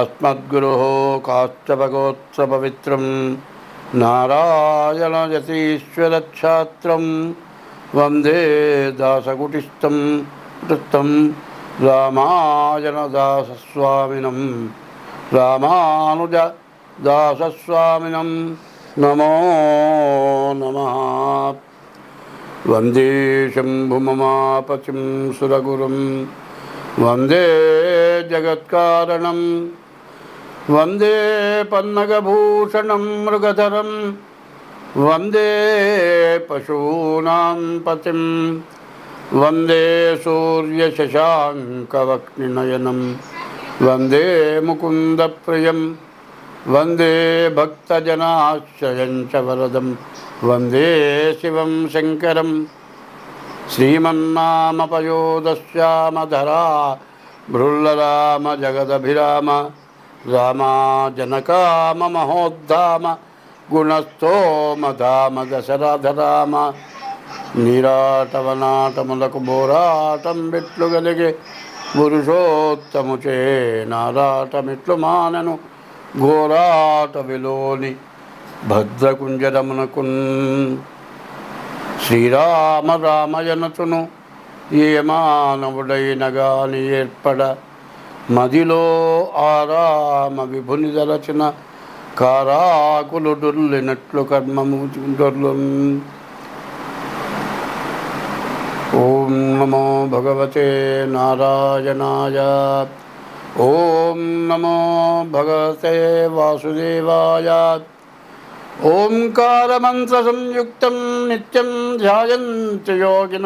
अस्मद्गुरुः काष्ठभगोत्सपवित्रं नारायणयतीश्वरच्छात्रं वन्दे दासकुटिस्थं कृतं रामायणदासस्वामिनं रामानुजदासस्वामिनं नमो नमः वन्दे शम्भुममापतिं सुरगुरुं वन्दे जगत्कारणं वन्दे पन्नगभूषणं मृगधरं वन्दे पशूनां पतिं वन्दे सूर्यशशाङ्कवक्निनयनं वन्दे मुकुन्दप्रियं वन्दे भक्तजनाश्रयं च वरदं वन्दे शिवं शङ्करं श्रीमन्नामपयोदश्यामधरा भृल्लराम जगदभिराम రామాజనకామ మహోద్ధామ గుణస్థోమధామ దశరథరామ నిరాటవనాటములకు బోరాటం బిట్లు గలిగే పురుషోత్తముచే నారాటమిట్లు మానను. ఘోరాట విలోని భద్రకుంజరమునకు శ్రీరామ రామయనతును ఏ మానవుడైన గాని ఏర్పడ మదిలో ఆరామ విభుని దరచిన కారాకులు డొల్లినట్లు కర్మము డొర్లు ఓం నమో భగవతే నారాయణాయ. ఓం నమో భగవతే వాసుదేవాయ. ఓంకారమంత్ర సంయుక్తం నిత్యం ధ్యాయంతి యోగిన.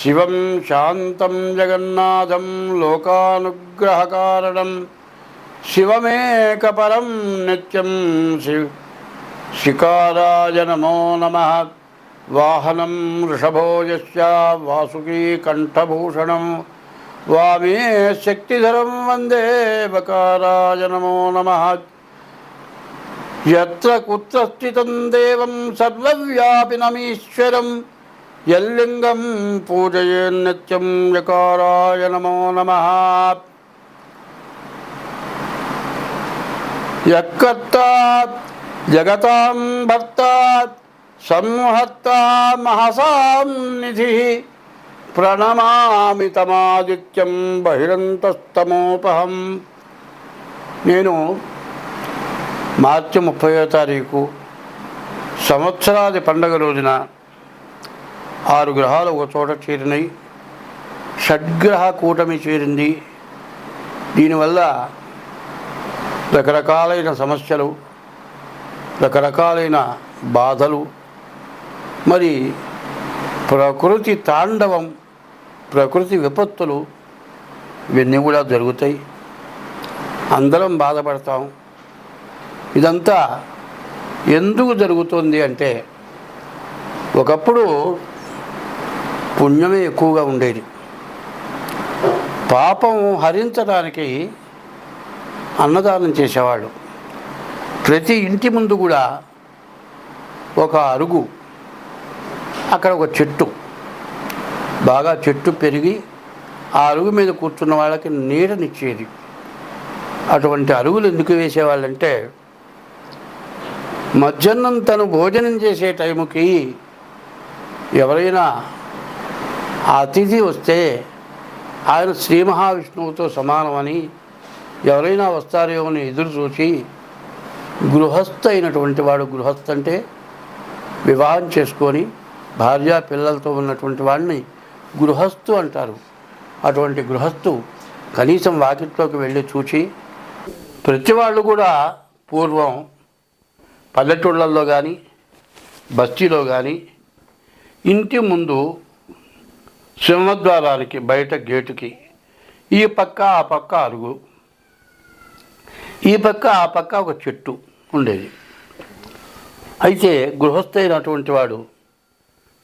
శివం శాంతం జగన్నాథం లోకానుగ్రహకారణం. శివమేకపరం నిత్యం శివ శికారాయ నమో నమ. వాహనం వృషభో యస్య వాసుకీ కంఠభూషణం వామే శక్తిధరం వందే బకారాయ నమో నమ. ఎత్ర కుత్ర స్థితం దేవం సర్వవ్యాపినమీశ్వరం యల్లింగం పూజయేన్నిత్యం యకారాయ నమో నమ. యక్కర్తా జగతాం భర్తా సంహర్తా మహసాం నిధి. ప్రణమామి తమాదిత్యం బహిరంతస్తమోపహం. నేను మార్చి ముప్పయో తారీఖు సంవత్సరాది పండగ రోజున ఆరు గ్రహాలు ఒక చోట చేరినాయి. షడ్గ్రహ కూటమి చేరింది. దీనివల్ల రకరకాలైన సమస్యలు రకరకాలైన బాధలు మరి ప్రకృతి తాండవం ప్రకృతి విపత్తులు ఇవన్నీ కూడా జరుగుతాయి. అందరం బాధపడతాం. ఇదంతా ఎందుకు జరుగుతుంది అంటే ఒకప్పుడు పుణ్యమే ఎక్కువగా ఉండేది. పాపం హరించడానికి అన్నదానం చేసేవాళ్ళు. ప్రతి ఇంటి ముందు కూడా ఒక అరుగు అక్కడ ఒక చెట్టు. బాగా చెట్టు పెరిగి ఆ అరుగు మీద కూర్చున్న వాళ్ళకి నీడనిచ్చేది. అటువంటి అరుగులు ఎందుకు వేసేవాళ్ళంటే మధ్యాహ్నం తను భోజనం చేసే టైంకి ఎవరైనా ఆ అతిథి వస్తే ఆయన శ్రీ మహావిష్ణువుతో సమానమని ఎవరైనా వస్తారేమో అని ఎదురు చూసి గృహస్థ అయినటువంటి వాడు గృహస్థ అంటే వివాహం చేసుకొని భార్య పిల్లలతో ఉన్నటువంటి వాడిని గృహస్థు అంటారు. అటువంటి గృహస్థు కనీసం వాకిట్లోకి వెళ్ళి చూచి ప్రతి వాళ్ళు కూడా పూర్వం పల్లెటూళ్ళల్లో కానీ బస్తీలో కానీ ఇంటి ముందు సింహద్వారానికి బయట గేటుకి. ఈ పక్క ఆ పక్క అరుగు. ఈ పక్క ఆ పక్క ఒక చెట్టు ఉండేది. అయితే గృహస్థైనటువంటి వాడు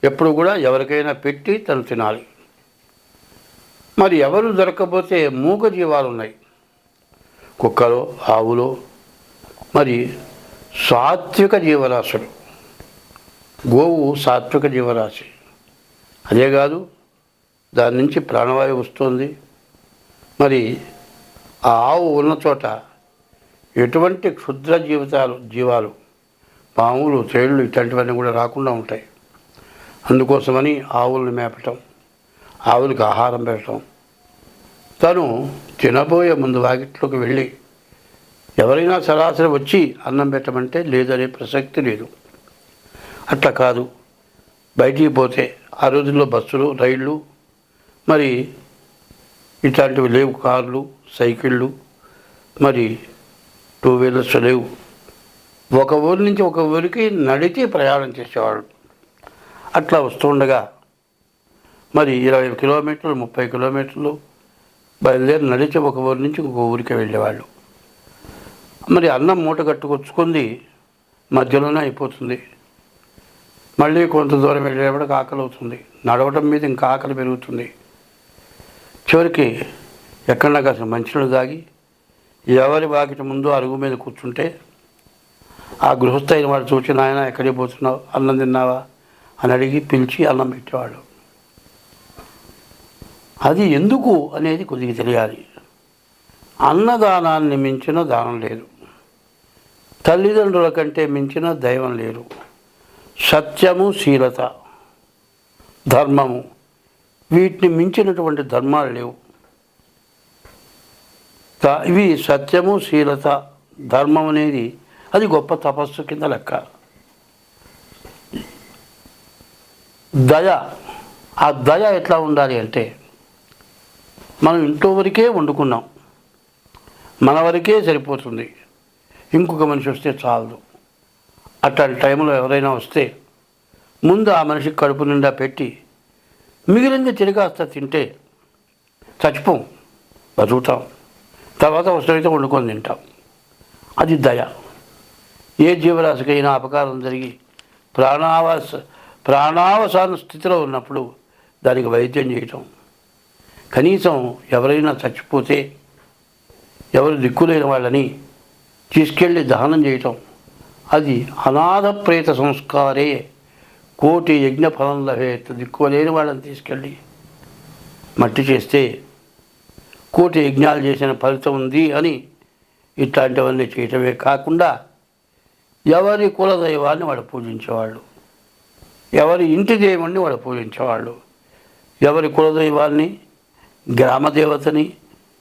ఎప్పుడు కూడా ఎవరికైనా పెట్టి తను తినాలి. మరి ఎవరు దొరకకపోతే మూగ జీవాలు ఉన్నాయి కుక్కలో ఆవులో మరి సాత్విక జీవరాశులు. గోవు సాత్విక జీవరాశి. అదే కాదు దాని నుంచి ప్రాణవాయువు వస్తుంది. మరి ఆ ఆవు ఉన్న చోట ఎటువంటి క్షుద్ర జీవితాలు జీవాలు పాములు తేళ్ళు ఇట్లాంటివన్నీ కూడా రాకుండా ఉంటాయి. అందుకోసమని ఆవుల్ని మేపటం ఆవులకు ఆహారం పెట్టడం తను తినబోయే ముందు వాకిట్లోకి వెళ్ళి ఎవరైనా సరాసరి వచ్చి అన్నం పెట్టమంటే లేదనే ప్రసక్తి లేదు. అట్లా కాదు. బయటికి పోతే ఆ రోజుల్లో బస్సులు రైళ్ళు మరి ఇట్లాంటివి లేవు కార్లు సైకిళ్ళు మరి టూ వీలర్స్ లేవు. ఒక ఊరి నుంచి ఒక ఊరికి నడిచి ప్రయాణం చేసేవాళ్ళు. అట్లా వస్తుండగా మరి ఇరవై కిలోమీటర్లు ముప్పై కిలోమీటర్లు బయలుదేరి నడిచి ఒక ఊరి నుంచి ఒక ఊరికి వెళ్ళేవాళ్ళు. మరి అన్నం మూట కట్టుకొచ్చుకుంది మధ్యలోనే అయిపోతుంది. మళ్ళీ కొంత దూరం వెళ్ళేప్పటికి ఆకలి అవుతుంది నడవటం మీద ఇంకా ఆకలి పెరుగుతుంది. చివరికి ఎక్కడన్నా కాసిన మంచినీళ్ళు తాగి ఎవరి వాకిట ముందు అరుగు మీద కూర్చుంటే ఆ గృహస్థ అయిన వాడు చూసి నాయన ఎక్కడికి పోతున్నావు? అన్నం తిన్నావా? అని అడిగి పిలిచి అన్నం పెట్టేవాడు. అది ఎందుకు అనేది కొద్దిగా తెలియాలి. అన్నదానాన్ని మించిన దానం లేదు. తల్లిదండ్రుల కంటే మించిన దైవం లేరు సత్యము శీలత ధర్మము. వీటిని మించినటువంటి ధర్మాలు లేవు. ఇవి సత్యము శీలత ధర్మం అనేది అది గొప్ప తపస్సు కింద లెక్క. దయ ఆ దయ ఎట్లా ఉండాలి అంటే మనం ఇంట్లో వరకే వండుకున్నాం. మన వరకే సరిపోతుంది. ఇంకొక మనిషి వస్తే చాలదు. అట్లాంటి టైంలో ఎవరైనా వస్తే ముందు ఆ మనిషికి కడుపు నిండా పెట్టి మిగిలింది తిరిగాస్త తింటే చచ్చిపోం బతుకుతాం. తర్వాత అవసరమైతే వండుకొని తింటాం. అది దయ. ఏ జీవరాశికైనా అపకారం జరిగి ప్రాణావాస ప్రాణావసాన స్థితిలో ఉన్నప్పుడు దానికి వైద్యం చేయటం. కనీసం ఎవరైనా చచ్చిపోతే ఎవరు దిక్కులేని వాళ్ళని తీసుకెళ్ళి దహనం చేయటం. అది అనాథ ప్రేత సంస్కారే. కోటి యజ్ఞ ఫలం లభేత్ దిక్కులేని వాళ్ళని తీసుకెళ్ళి మట్టి చేస్తే కోటి యజ్ఞాలు చేసిన ఫలితం ఉంది అని ఇట్లాంటివన్నీ చేయటమే కాకుండా ఎవరి కులదైవాన్ని వాడు పూజించేవాళ్ళు ఎవరి ఇంటి దేవుణ్ణి వాడు పూజించేవాళ్ళు ఎవరి కులదైవాన్ని గ్రామదేవతని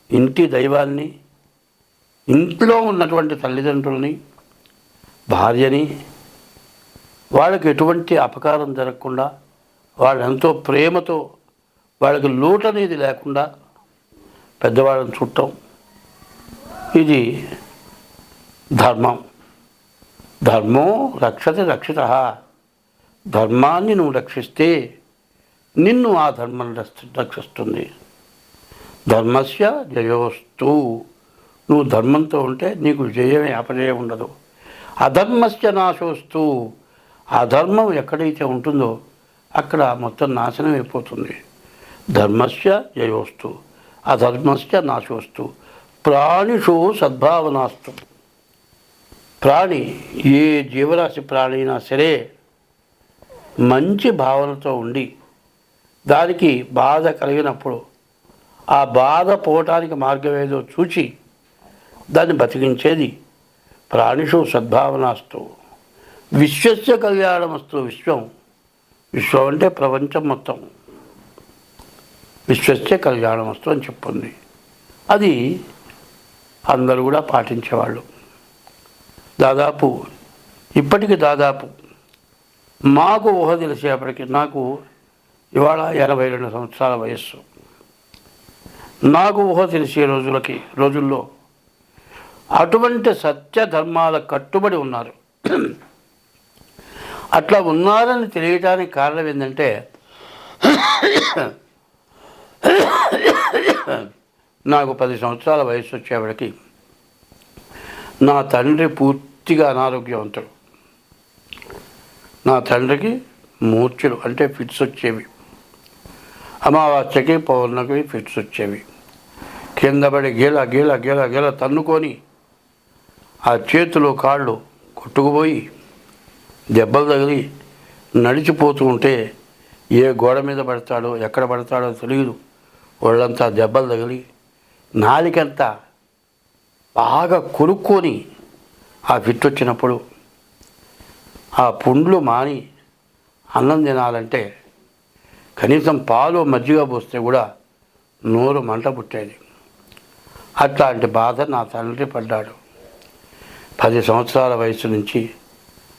ఇంటి దైవాన్ని ఇంట్లో ఉన్నటువంటి తల్లిదండ్రులని భార్యని వాళ్ళకి ఎటువంటి అపకారం జరగకుండా వాళ్ళు ఎంతో ప్రేమతో వాళ్ళకి లోటు అనేది లేకుండా పెద్దవాళ్ళని చుట్టం ఇది ధర్మం. ధర్మం రక్షత రక్షిత. ధర్మాన్ని నువ్వు రక్షిస్తే నిన్ను ఆ ధర్మం రక్షిస్తుంది. ధర్మస్య జయోస్తు. నువ్వు ధర్మంతో ఉంటే నీకు జయమే అపజయం ఉండదు. అధర్మస్య నాశోస్తు. అధర్మం ఎక్కడైతే ఉంటుందో అక్కడ మొత్తం నాశనం అయిపోతుంది. ధర్మస్య జయోస్తు అధర్మస్య నాశోస్తు ప్రాణిషు సద్భావనాస్తు. ప్రాణి ఏ జీవరాశి ప్రాణి అయినా సరే మంచి భావనతో ఉండి దానికి బాధ కలిగినప్పుడు ఆ బాధ పోవటానికి మార్గం ఏదో చూచి దాన్ని బతికించేది ప్రాణిషు సద్భావనాస్తు. విశ్వస్య కళ్యాణమస్తు విశ్వం. విశ్వం అంటే ప్రపంచం మొత్తం. విశ్వస్య కళ్యాణమస్తు అని చెప్పుంది. అది అందరూ కూడా పాటించేవాళ్ళు. దాదాపు ఇప్పటికి దాదాపు మాకు ఊహ తెలిసేపటికి నాకు ఇవాళ ఎనభై రెండు సంవత్సరాల వయస్సు. నాకు ఊహ తెలిసే రోజులకి రోజుల్లో అటువంటి సత్య ధర్మాల కట్టుబడి ఉన్నారు. అట్లా ఉన్నారని తెలియటానికి కారణం ఏంటంటే నాకు పది సంవత్సరాల వయసు వచ్చేవాడికి నా తండ్రి పూర్తిగా అనారోగ్యవంతుడు. నా తండ్రికి మూర్ఛలు అంటే ఫిట్స్ వచ్చేవి. అమావాస్యకి పౌర్ణమికి ఫిట్స్ వచ్చేవి. కింద పడి గీల గీల గీల గీల తన్నుకొని ఆ చేతులు కాళ్ళు కొట్టుకుపోయి దెబ్బలు తగిలి నడిచిపోతూ ఉంటే ఏ గోడ మీద పడతాడో ఎక్కడ పడతాడో తెలియదు ఒళ్ళంతా దెబ్బలు తగిలి నాలికంతా బాగా కొనుక్కొని ఆ ఫిట్ వచ్చినప్పుడు ఆ పుండ్లు మాని అన్నం తినాలంటే కనీసం పాలు మజ్జిగ పోస్తే కూడా నోరు మంట పుట్టేది. అట్లాంటి బాధ నా తండ్రి పడ్డాడు. పది సంవత్సరాల వయసు నుంచి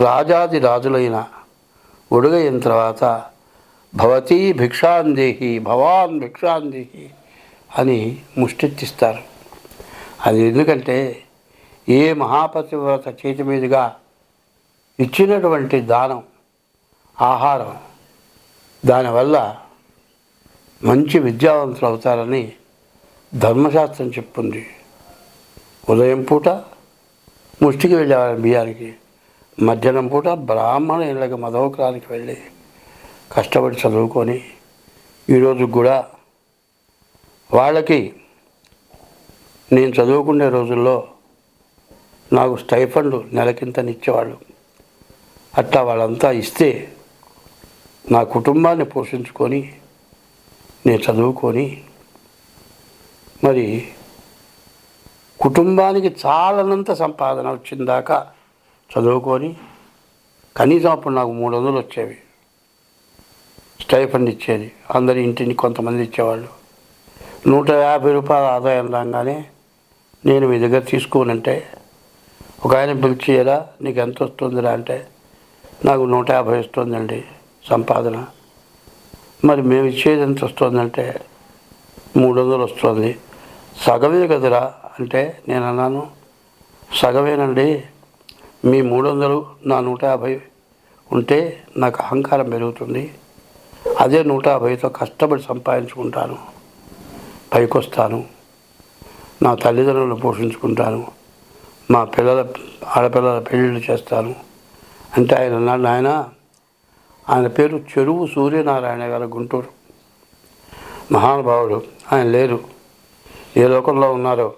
రాజాది రాజులైన ఒడుగైన తర్వాత భవతీ భిక్షాందేహి భవాన్ భిక్షాందేహి అని ముష్టెత్తిస్తారు అది ఎందుకంటే ఏ మహాపతివ్రత చేతి మీదుగా ఇచ్చినటువంటి దానం ఆహారం దానివల్ల మంచి విద్యావంతులు అవుతారని ధర్మశాస్త్రం చెప్తుంది. ఉదయం పూట ముష్టికి వెళ్ళేవారు బియ్యానికి. మధ్యాహ్నం పూట బ్రాహ్మణ ఇళ్ళకి మదవకరానికి వెళ్ళి కష్టపడి చదువుకొని ఈరోజు కూడా వాళ్ళకి నేను చదువుకునే రోజుల్లో నాకు స్టైఫండ్ నెలకింతనిచ్చేవాళ్ళు అట్లా వాళ్ళంతా ఇస్తే నా కుటుంబాన్ని పోషించుకొని నేను చదువుకొని మరి కుటుంబానికి చాలనంత సంపాదన వచ్చిందాకా చదువుకొని కనీసం అప్పుడు నాకు మూడు వందలు వచ్చేవి. స్టైఫండ్ ఇచ్చేది. అందరి ఇంటిని కొంతమంది ఇచ్చేవాళ్ళు. నూట యాభై రూపాయల ఆదాయం రాగానే నేను మీ దగ్గర తీసుకోనంటే ఒక ఆయన పిలిచేయరా నీకు ఎంత వస్తుందిరా? అంటే నాకు నూట యాభై వస్తుందండి సంపాదన. మరి మేము ఇచ్చేది ఎంత వస్తుందంటే మూడు వందలు వస్తుంది. సగమే కదరా? అంటే నేను అన్నాను. సగమేనండి. మీ మూడు వందలు నా నూట యాభై ఉంటే నాకు అహంకారం పెరుగుతుంది. అదే నూట యాభైతో కష్టపడి సంపాదించుకుంటాను. పైకొస్తాను. నా తల్లిదండ్రులను పోషించుకుంటాను. మా పిల్లల ఆడపిల్లల పెళ్ళిళ్ళు చేస్తాను. అంటే ఆయన అన్నాడు ఆయన ఆయన పేరు చెరువు సూర్యనారాయణ గారు గుంటూరు. మహానుభావుడు. ఆయన లేరు. ఏ లోకంలో ఉన్నారో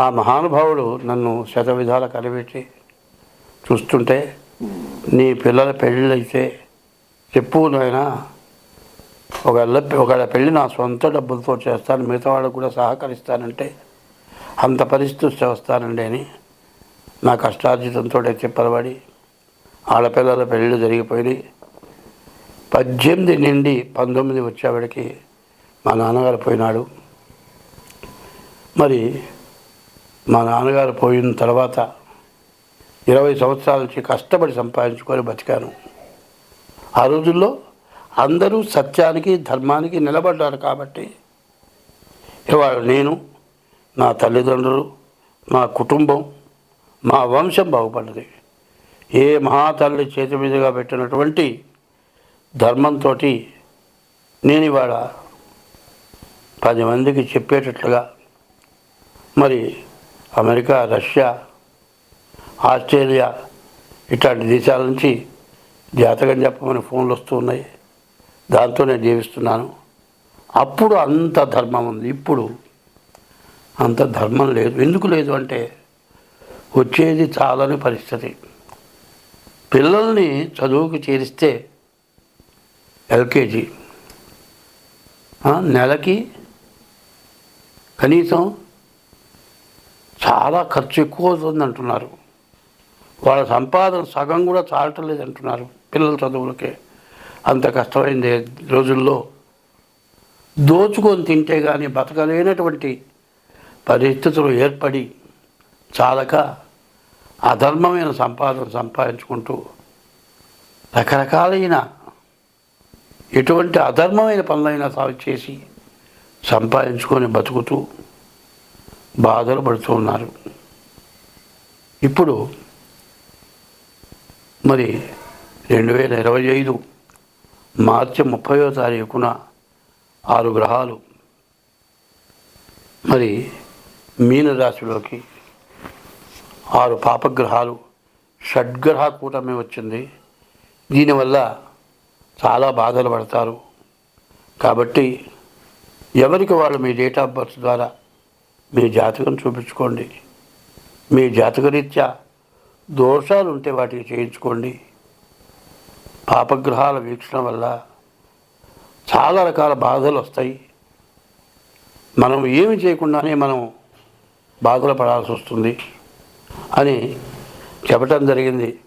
ఆ మహానుభావుడు నన్ను శత విధాలు కనిపెట్టి చూస్తుంటే నీ పిల్లల పెళ్ళిళ్ళైతే చెప్పు నాయన ఒకళ్ళ ఒకళ్ళ పెళ్ళి నా సొంత డబ్బులతో చేస్తాను మిగతా వాళ్ళకు కూడా సహకరిస్తానంటే అంత పరిస్థితి చేస్తానండి అని నా కష్టార్జితంతో చెప్పలబడి ఆడపిల్లల పెళ్ళిళ్ళు జరిగిపోయినాయి. పద్దెనిమిది నుండి పంతొమ్మిది వచ్చేవాడికి మా నాన్నగారు పోయినాడు. మరి మా నాన్నగారు పోయిన తర్వాత ఇరవై సంవత్సరాల నుంచి కష్టపడి సంపాదించుకొని బతికాను. ఆ రోజుల్లో అందరూ సత్యానికి ధర్మానికి నిలబడ్డారు కాబట్టి ఇవాళ నేను నా తల్లిదండ్రులు మా కుటుంబం మా వంశం బాగుపడ్డది. ఏ మహాతల్లి చేతి మీదుగా పెట్టినటువంటి ధర్మంతో నేను ఇవాళ పది మందికి చెప్పేటట్లుగా మరి అమెరికా రష్యా ఆస్ట్రేలియా ఇట్లాంటి దేశాల నుంచి జాతకం చెప్పమని ఫోన్లు వస్తూ ఉన్నాయి. దాంతో నేను జీవిస్తున్నాను. అప్పుడు అంత ధర్మం ఉంది. ఇప్పుడు అంత ధర్మం లేదు. ఎందుకు లేదు అంటే వచ్చేది చాలని పరిస్థితి. పిల్లల్ని చదువుకు చేరిస్తే ఎల్కేజీ నెలకి కనీసం చాలా ఖర్చు ఎక్కువ అవుతుంది అంటున్నారు. వాళ్ళ సంపాదన సగం కూడా చాలటం లేదు అంటున్నారు పిల్లల చదువులకే. అంత కష్టమైంది రోజుల్లో. దోచుకొని తింటే కానీ బతకలేనటువంటి పరిస్థితులు ఏర్పడి చాలక అధర్మమైన సంపాదన సంపాదించుకుంటూ రకరకాలైన ఎటువంటి అధర్మమైన పనులైనా సాగు చేసి సంపాదించుకొని బతుకుతూ బాధలు పడుతూ ఉన్నారు. ఇప్పుడు మరి రెండు వేల ఇరవై ఐదు మార్చి ముప్పయో తారీఖున ఆరు గ్రహాలు మరి మీనరాశిలోకి ఆరు పాపగ్రహాలు షడ్గ్రహ కూటమి వచ్చింది. దీనివల్ల చాలా బాధలు పడతారు. కాబట్టి ఎవరికి వాళ్ళు మీ డేట్ ఆఫ్ బర్త్ ద్వారా మీ జాతకం చూపించుకోండి. మీ జాతకరీత్యా దోషాలు ఉంటే వాటికి చేయించుకోండి. పాపగ్రహాల వీక్షణ వల్ల చాలా రకాల బాధలు వస్తాయి మనం ఏమి చేయకుండానే మనం బాధలు పడాల్సి వస్తుంది అని చెప్పటం జరిగింది.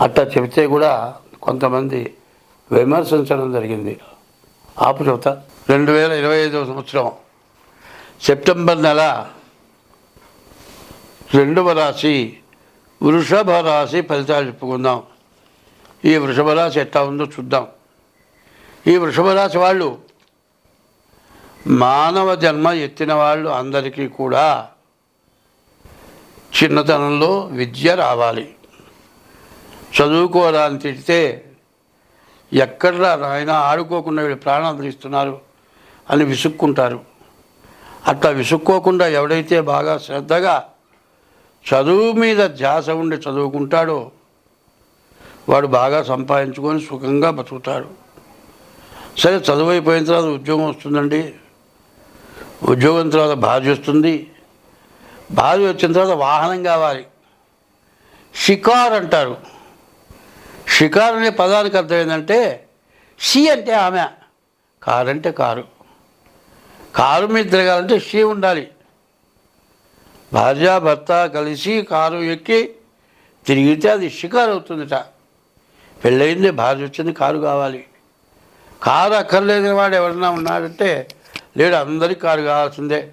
అట్లా చెబితే కూడా కొంతమంది విమర్శించడం జరిగింది. ఆపు చెబుతా. రెండు వేల ఇరవై ఐదవ సంవత్సరం సెప్టెంబర్ నెల రెండవ రాశి వృషభ రాశి ఫలితాలు చెప్పుకుందాం. ఈ వృషభ రాశి ఎట్లా ఉందో చూద్దాం. ఈ వృషభ రాశి వాళ్ళు మానవ జన్మ ఎత్తిన వాళ్ళు అందరికీ కూడా చిన్నతనంలో విద్య రావాలి. చదువుకోవడానికి తిడితే ఎక్కడ నాయన ఆడుకోకుండా వీళ్ళు ప్రాణాలు తీస్తున్నారు అని విసుక్కుంటారు. అట్లా విసుక్కోకుండా ఎవడైతే బాగా శ్రద్ధగా చదువు మీద ధ్యాస ఉండి చదువుకుంటాడో వాడు బాగా సంపాదించుకొని సుఖంగా బతుకుతాడు. సరే చదువు అయిపోయిన తర్వాత ఉద్యోగం వస్తుందండి. ఉద్యోగం తర్వాత భార్య వస్తుంది. బాధ వచ్చిన తర్వాత వాహనం కావాలి. షికార్ అంటారు. షికార్ అనే పదానికి అర్థం ఏంటంటే షీ అంటే ఆమె కారు అంటే కారు. కారు మీద తిరగాలంటే షీ ఉండాలి. భార్య భర్త కలిసి కారు ఎక్కి తిరిగితే అది షికారు అవుతుందిట. పెళ్ళయింది భార్య వచ్చింది కారు కావాలి. కారు అక్కర్లేని వాడు ఎవరన్నా ఉన్నాడంటే లేడు అందరికీ కారు కావాల్సిందే.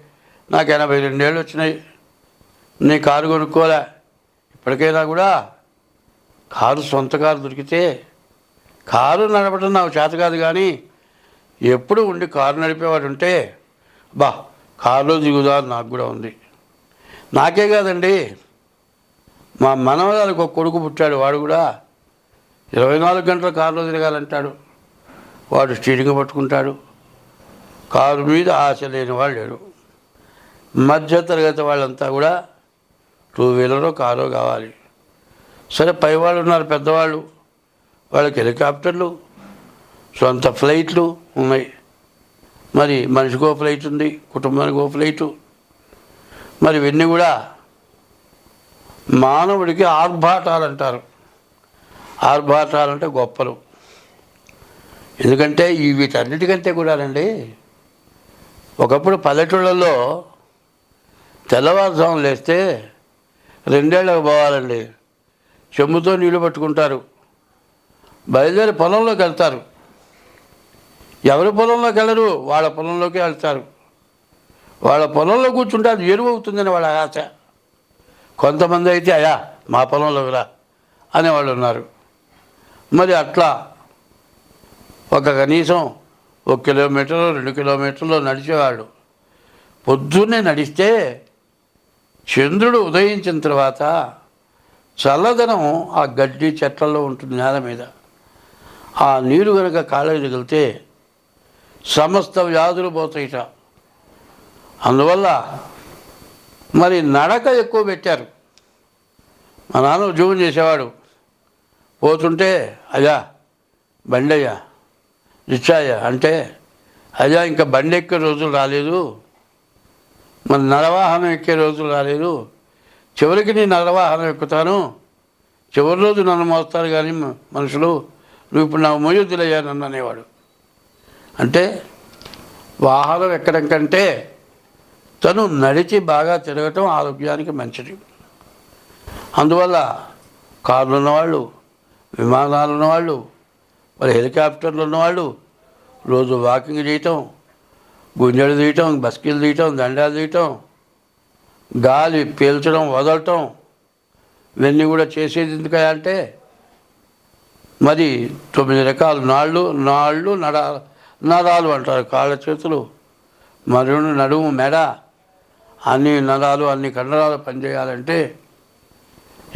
నాకు ఎనభై రెండేళ్ళు వచ్చినాయి. నీ కారు కొనుక్కోలే. ఇప్పటికైనా కూడా కారు సొంత కారు దొరికితే కారు నడపడం నాకు చేత కాదు కానీ ఎప్పుడు ఉండి కారు నడిపేవాడు ఉంటే బా కారులో దిగుదా నాకు కూడా ఉంది. నాకే కాదండి మా మనవరాలకు ఒక కొడుకు పుట్టాడు వాడు కూడా ఇరవై నాలుగు గంటల కారులో తిరగాలంటాడు. వాడు స్టీరింగ్ పట్టుకుంటాడు. కారు మీద ఆశ లేని వాళ్ళు లేడు మధ్య తరగతి వాళ్ళంతా కూడా టూ వీలరో కారో కావాలి. సరే పైవాళ్ళు ఉన్నారు పెద్దవాళ్ళు. వాళ్ళకి హెలికాప్టర్లు సొంత ఫ్లైట్లు ఉన్నాయి. మరి మనిషికో ఫ్లైట్ ఉంది కుటుంబానికి ఓ ఫ్లైటు మరి ఇవన్నీ కూడా మానవుడికి ఆర్భాటాలు అంటారు ఆర్భాటాలు అంటే గొప్పలు. ఎందుకంటే ఈ వీటన్నిటికంటే కూడానండి ఒకప్పుడు పల్లెటూళ్ళల్లో తెల్లవారుజాము లేస్తే రెండేళ్ళకు పోవాలండి. చెమ్ముతో నీళ్ళు పట్టుకుంటారు. బయలుదేరి పొలంలోకి వెళ్తారు. ఎవరి పొలంలోకి వెళ్ళరు? వాళ్ళ పొలంలోకి వెళ్తారు. వాళ్ళ పొలంలో కూర్చుంటే అది ఎరువు అవుతుందని వాళ్ళ ఆశ. కొంతమంది అయితే అయా మా పొలంలోకి రా అనేవాళ్ళు ఉన్నారు. మరి అట్లా ఒక కనీసం ఒక కిలోమీటర్లో రెండు కిలోమీటర్లు నడిచేవాళ్ళు. పొద్దున్నే నడిస్తే చంద్రుడు ఉదయించిన తర్వాత చల్లదనం ఆ గడ్డి చెట్లలో ఉంటుంది నేల మీద. ఆ నీరు కనుక కాళ్ళకి తగిలితే సమస్త వ్యాధులు పోతాయిట. అందువల్ల మరి నడక ఎక్కువ పెట్టారు. మా నాన్న ఉద్యోగం చేసేవాడు. పోతుంటే అయ్యా బండయ్యా రిచ్చాయ్యా అంటే అయ్యా ఇంకా బండి ఎక్కే రోజులు రాలేదు. మరి నరవాహనం ఎక్కే రోజులు రాలేదు. చివరికి నేను నరవాహనం ఎక్కుతాను. చివరి రోజు నన్ను మోస్తారు కానీ మనుషులు నువ్వు ఇప్పుడు నా మోయుద్ధులయ్యా నన్ను అనేవాడు. అంటే వాహనం ఎక్కడం కంటే తను నడిచి బాగా తిరగటం ఆరోగ్యానికి మంచిది. అందువల్ల కార్లు ఉన్నవాళ్ళు విమానాలు ఉన్నవాళ్ళు మరి హెలికాప్టర్లు ఉన్నవాళ్ళు రోజు వాకింగ్ చేయటం గుంజలు తీయటం బస్కీలు తీయటం దండాలు తీయటం గాలి పీల్చడం వదలటం ఇవన్నీ కూడా చేసేది ఎందుకంటే అంటే మరి తొమ్మిది రకాల నాళ్ళు నాళ్ళు నడ నరాలు అంటారు కాళ్ళ చేతులు మరియు నడుము మెడ అన్ని నరాలు అన్ని కండరాలు పనిచేయాలంటే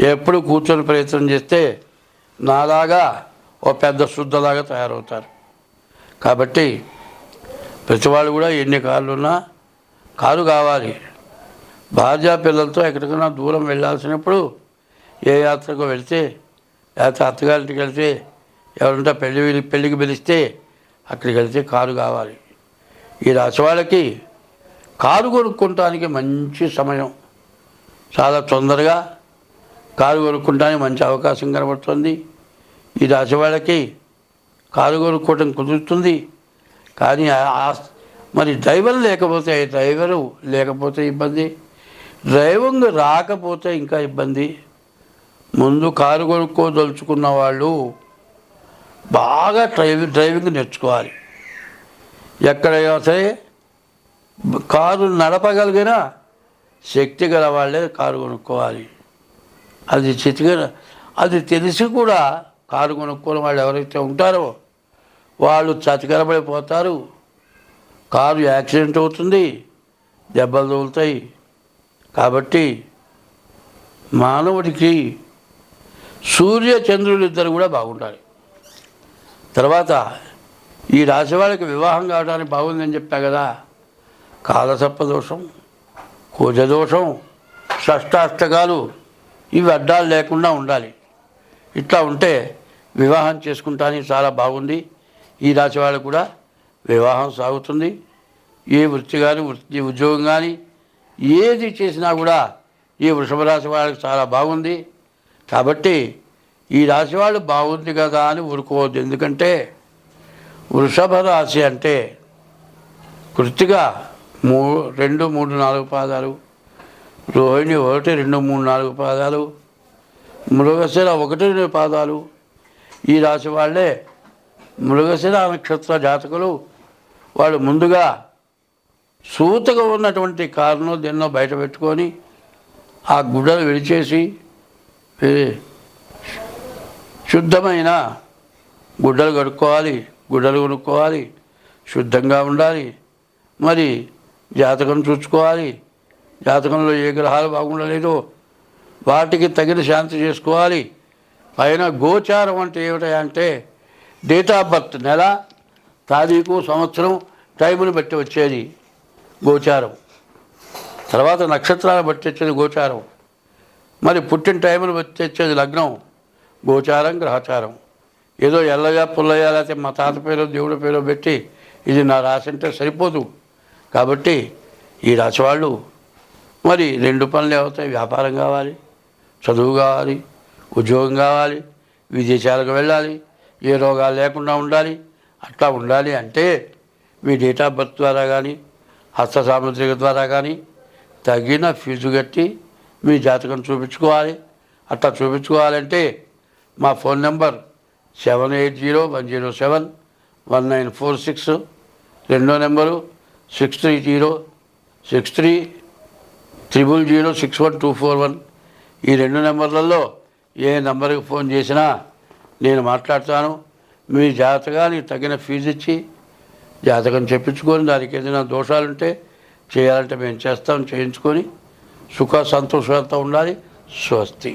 ఎప్పుడు కూర్చొని ప్రయత్నం చేస్తే నాలాగా ఓ పెద్ద శుద్ధలాగా తయారవుతారు. కాబట్టి ప్రతివాళ్ళు కూడా ఎన్ని కార్లు ఉన్నా కారు కావాలి. భార్య పిల్లలతో ఎక్కడికైనా దూరం వెళ్ళాల్సినప్పుడు ఏ యాత్రకు వెళ్తే లేకపోతే అత్తగారింటికి వెళ్తే ఎవరంటే పెళ్ళి పెళ్ళికి పిలిస్తే అక్కడికి వెళ్తే కారు కావాలి. ఈ రాశి వాళ్ళకి కారు కొనుక్కోవటానికి మంచి సమయం. చాలా తొందరగా కారు కొనుక్కోవడానికి మంచి అవకాశం కనబడుతుంది. ఈ రాశి వాళ్ళకి కారు కొనుక్కోవటం కుదురుతుంది. కానీ మరి డ్రైవర్ లేకపోతే డ్రైవరు లేకపోతే ఇబ్బంది. డ్రైవింగ్ రాకపోతే ఇంకా ఇబ్బంది. ముందు కారు కొనుక్కోదలుచుకున్న వాళ్ళు బాగా డ్రైవింగ్ డ్రైవింగ్ నేర్చుకోవాలి. ఎక్కడైనా సరే కారు నడపగలిగిన శక్తి గల వాళ్ళే కారు కొనుక్కోవాలి. అది చితిగా అది తెలిసి కూడా కారు కొనుక్కోని వాళ్ళు ఎవరైతే ఉంటారో వాళ్ళు చతికరబడిపోతారు కారు యాక్సిడెంట్ అవుతుంది దెబ్బలు తగులుతాయి. కాబట్టి మానవుడికి సూర్య చంద్రులు ఇద్దరు కూడా బాగుండాలి. తర్వాత ఈ రాశి వాళ్ళకి వివాహం కావడానికి బాగుందని చెప్పా కదా. కాలసర్ప దోషం కుజదోషం షష్టాష్టకాలు ఇవి అడ్డాలు లేకుండా ఉండాలి. ఇట్లా ఉంటే వివాహం చేసుకుంటానికి చాలా బాగుంది. ఈ రాశి వాళ్ళు కూడా వివాహం సాగుతుంది. ఏ వృత్తి కానీ వృత్తి ఉద్యోగం కానీ ఏది చేసినా కూడా ఈ వృషభ రాశి వాళ్ళకి చాలా బాగుంది. కాబట్టి ఈ రాశి వాళ్ళు బాగుంది కదా అని ఊరుకోవద్దు. ఎందుకంటే వృషభ రాశి అంటే కృతిగా మూ రెండు మూడు నాలుగు పాదాలు. రోహిణి ఒకటి రెండు మూడు నాలుగు పాదాలు. మృగశిర ఒకటి రెండు పాదాలు. ఈ రాశి వాళ్ళే మృగశిర నక్షత్ర జాతకులు. వాళ్ళు ముందుగా సూతగా ఉన్నటువంటి కారును దీన్నో బయట పెట్టుకొని ఆ గుడ్డలు విడిచేసి శుద్ధమైన గుడ్డలు కడుక్కోవాలి గుడ్డలు కొనుక్కోవాలి శుద్ధంగా ఉండాలి. మరి జాతకం చూసుకోవాలి. జాతకంలో ఏ గ్రహాలు బాగుండలేదో వాటికి తగిన శాంతి చేసుకోవాలి. పైన గోచారం అంటే ఏమిటంటే డేట్ ఆఫ్ బర్త్ నెల తారీఖు సంవత్సరం టైముని బట్టి వచ్చేది గోచారం. తర్వాత నక్షత్రాలు బట్టి వచ్చేది గోచారం. మరి పుట్టిన టైముని బట్టి వచ్చేది లగ్నం. గోచారం గ్రహచారం. ఏదో ఎల్లయ్య పుల్లయ్య లేకపోతే మా తాత పేరు దేవుడి పేరు పెట్టి ఇది నా రాశి అంటే సరిపోదు. కాబట్టి ఈ రాశి వాళ్ళు మరి రెండు పనులు అవుతాయి వ్యాపారం కావాలి చదువు కావాలి ఉద్యోగం కావాలి విదేశాలకు వెళ్ళాలి ఏ రోగాలు లేకుండా ఉండాలి. అట్లా ఉండాలి అంటే మీ డేట్ ఆఫ్ బర్త్ ద్వారా కానీ హస్త సాముద్రిక ద్వారా కానీ తగిన ఫీజు కట్టి మీ జాతకం చూపించుకోవాలి. అట్లా చూపించుకోవాలంటే మా phone number seven eight zero one zero seven one nine four six రెండో number six three zero six three triple zero six one two four one. ఈ రెండు నెంబర్లలో ఏ నెంబర్కి ఫోన్ చేసినా నేను మాట్లాడతాను. మీ జాతకానికి తగిన ఫీజు ఇచ్చి జాతకం చెప్పించుకొని దానికి ఏదైనా దోషాలుంటే చేయాలంటే మేము చేస్తాం చేయించుకొని సుఖ సంతోషాలతో ఉండాలి. స్వస్తి.